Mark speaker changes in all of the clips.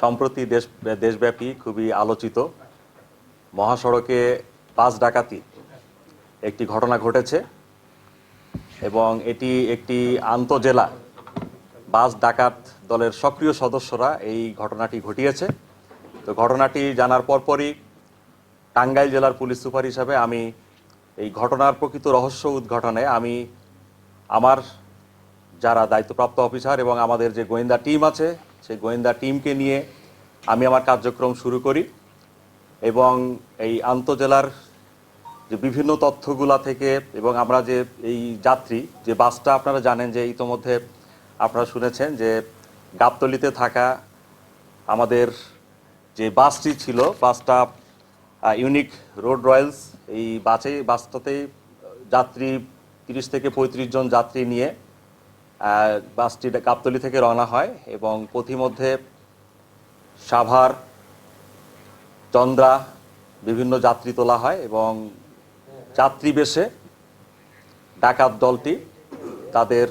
Speaker 1: সম্প্রতি দেশ, দেশব্যাপী খুবই আলোচিত মহাসড়কে বাস ডাকাতি একটি ঘটনা ঘটেছে এবং এটি একটি আন্তজেলা বাস ডাকাত দলের সক্রিয় সদস্যরা এই ঘটনাটি ঘটিয়েছে। তো ঘটনাটি জানার পরপরই টাঙ্গাইল জেলার পুলিশ সুপার হিসাবে আমি এই ঘটনার প্রকৃত রহস্য উদ্ঘাটনে আমি আমার যারা দায়িত্বপ্রাপ্ত অফিসার এবং আমাদের যে গোয়েন্দা টিম আছে সেই গোয়েন্দা টিমকে নিয়ে আমি আমার কার্যক্রম শুরু করি এবং এই আন্তজেলার যে বিভিন্ন তথ্যগুলা থেকে এবং আমরা যে এই যাত্রী, যে বাসটা আপনারা জানেন যে ইতোমধ্যে আপনারা শুনেছেন যে গাবতলিতে থাকা আমাদের যে বাসটি ছিল, বাসটা ইউনিক রোড রয়্যালস এই বাসে, বাসটাতেই যাত্রী তিরিশ থেকে পঁয়ত্রিশ জন যাত্রী নিয়ে বাসটি গাবতলি থেকে রওনা হয় এবং পথিমধ্যে সাভার, চন্দ্রা, বিভিন্ন যাত্রী তোলা হয় এবং যাত্রী বেশে ডাকাত দলটি তাদের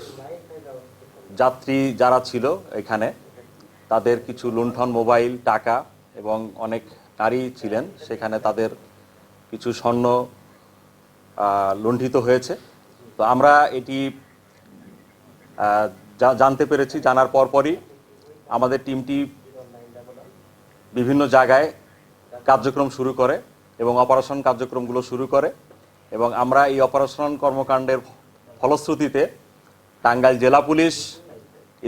Speaker 1: যাত্রী যারা ছিল এখানে, তাদের কিছু লুণ্ঠন মোবাইল, টাকা এবং অনেক নারী ছিলেন। সেখানে তাদের কিছু স্বর্ণ লুণ্ঠিত হয়েছে। তো আমরা এটি জানতে পেরেছি, জানার পরপরই আমাদের টিমটি বিভিন্ন জায়গায় কার্যক্রম শুরু করে এবং অপারেশন কার্যক্রমগুলো শুরু করে এবং আমরা এই অপারেশন কর্মকাণ্ডের ফলশ্রুতিতে টাঙ্গাইল জেলা পুলিশ,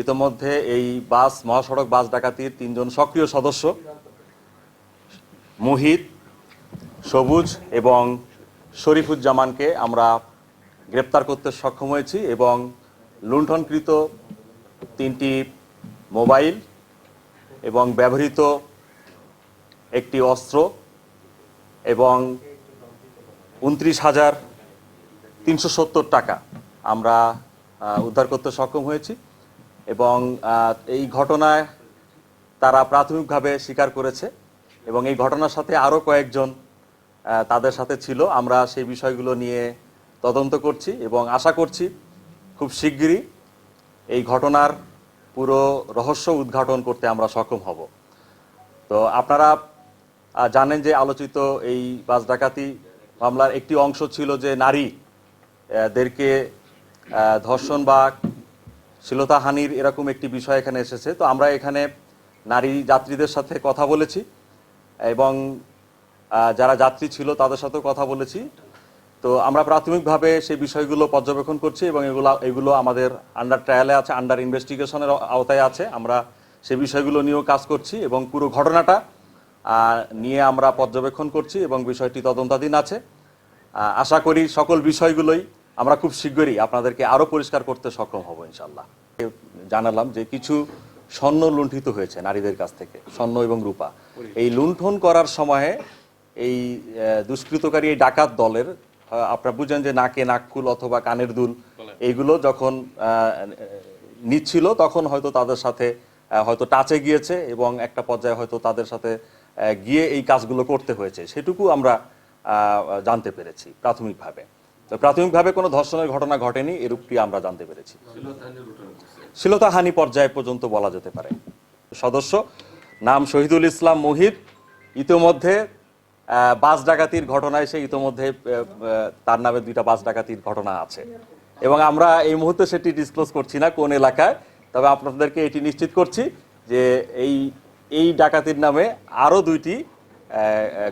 Speaker 1: ইতোমধ্যে এই বাস, মহাসড়ক, বাস ডাকাতির তিনজন সক্রিয় সদস্য, মুহিত, সবুজ এবং শরীফুজ্জামানকে আমরা গ্রেপ্তার করতে সক্ষম হয়েছি এবং লুণ্ঠনকৃত তিনটি মোবাইল এবং ব্যবহৃত একটি অস্ত্র এবং উনত্রিশ হাজার তিনশো সত্তর টাকা আমরা উদ্ধার করতে সক্ষম হয়েছি এবং এই ঘটনায় তারা প্রাথমিকভাবে স্বীকার করেছে এবং এই ঘটনার সাথে আরও কয়েকজন তাদের সাথে ছিল। আমরা সেই বিষয়গুলো নিয়ে তদন্ত করছি এবং আশা করছি খুব শিগগিরই এই ঘটনার পুরো রহস্য উদ্ঘাটন করতে আমরা সক্ষম হব। তো আপনারা জানেন যে আলোচিত এই বাস ডাকাতি মামলার একটি অংশ ছিল যে নারী দেরকে ধর্ষণ বা শ্লীলতাহানির এরকম একটি বিষয় এখানে এসেছে। তো আমরা এখানে নারী যাত্রীদের সাথে কথা বলেছি এবং যারা যাত্রী ছিল তাদের সাথেও কথা বলেছি। তো আমরা প্রাথমিকভাবে সেই বিষয়গুলো পর্যবেক্ষণ করছি এবং এগুলো এগুলো আমাদের আন্ডার ট্রায়ালে আছে আন্ডার ইনভেস্টিগেশনের আওতায় আছে। আমরা সেই বিষয়গুলো নিয়েও কাজ করছি এবং পুরো ঘটনাটা নিয়ে আমরা পর্যবেক্ষণ করছি এবং বিষয়টি তদন্তাধীন আছে। আশা করি সকল বিষয়গুলোই আমরা খুব শীঘ্রই আপনাদেরকে আরও পরিষ্কার করতে সক্ষম হব ইনশাল্লাহ জানালাম যে কিছু স্বর্ণ লুণ্ঠিত হয়েছে নারীদের কাছ থেকে, স্বর্ণ এবং রূপা। এই লুণ্ঠন করার সময়ে এই দুষ্কৃতকারী এই ডাকাত দলের আপনারা বুঝেন যে নাকে নাকফুল অথবা কানের দুল এইগুলো যখন নিচ্ছিল তখন হয়তো তাদের সাথে হয়তো টাচে গিয়েছে এবং একটা পর্যায়ে হয়তো তাদের সাথে গিয়ে এই কাজগুলো করতে হয়েছে। সেটুকু আমরা জানতে পেরেছি প্রাথমিকভাবে। তো প্রাথমিকভাবে কোনো ধর্ষণের ঘটনা ঘটেনি এরূপটি আমরা জানতে পেরেছি। শ্লীলতাহানি পর্যায়ে পর্যন্ত বলা যেতে পারে। সদস্য নাম শহীদুল ইসলাম মুহিত ইতিমধ্যে বাস ডাকাতির ঘটনায় সে ইতিমধ্যে তার নামে দুইটা বাস ডাকাতির ঘটনা আছে। এবং আমরা এই মুহূর্তে সেটি ডিসক্লোজ করছি না কোন এলাকায়, তবে আপনাদেরকে এটি নিশ্চিত করছি যে এই এই ডাকাতির নামে আরও দুইটি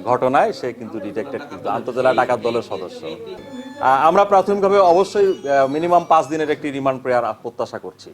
Speaker 1: ঘটনায় সে কিন্তু ডিটেক্টেড কিন্তু, আন্তজেলা ডাকাত দলের সদস্য। আমরা প্রাথমিকভাবে অবশ্যই মিনিমাম পাঁচ দিনের একটি রিমান্ড প্রেয়ার প্রত্যাশা করছি।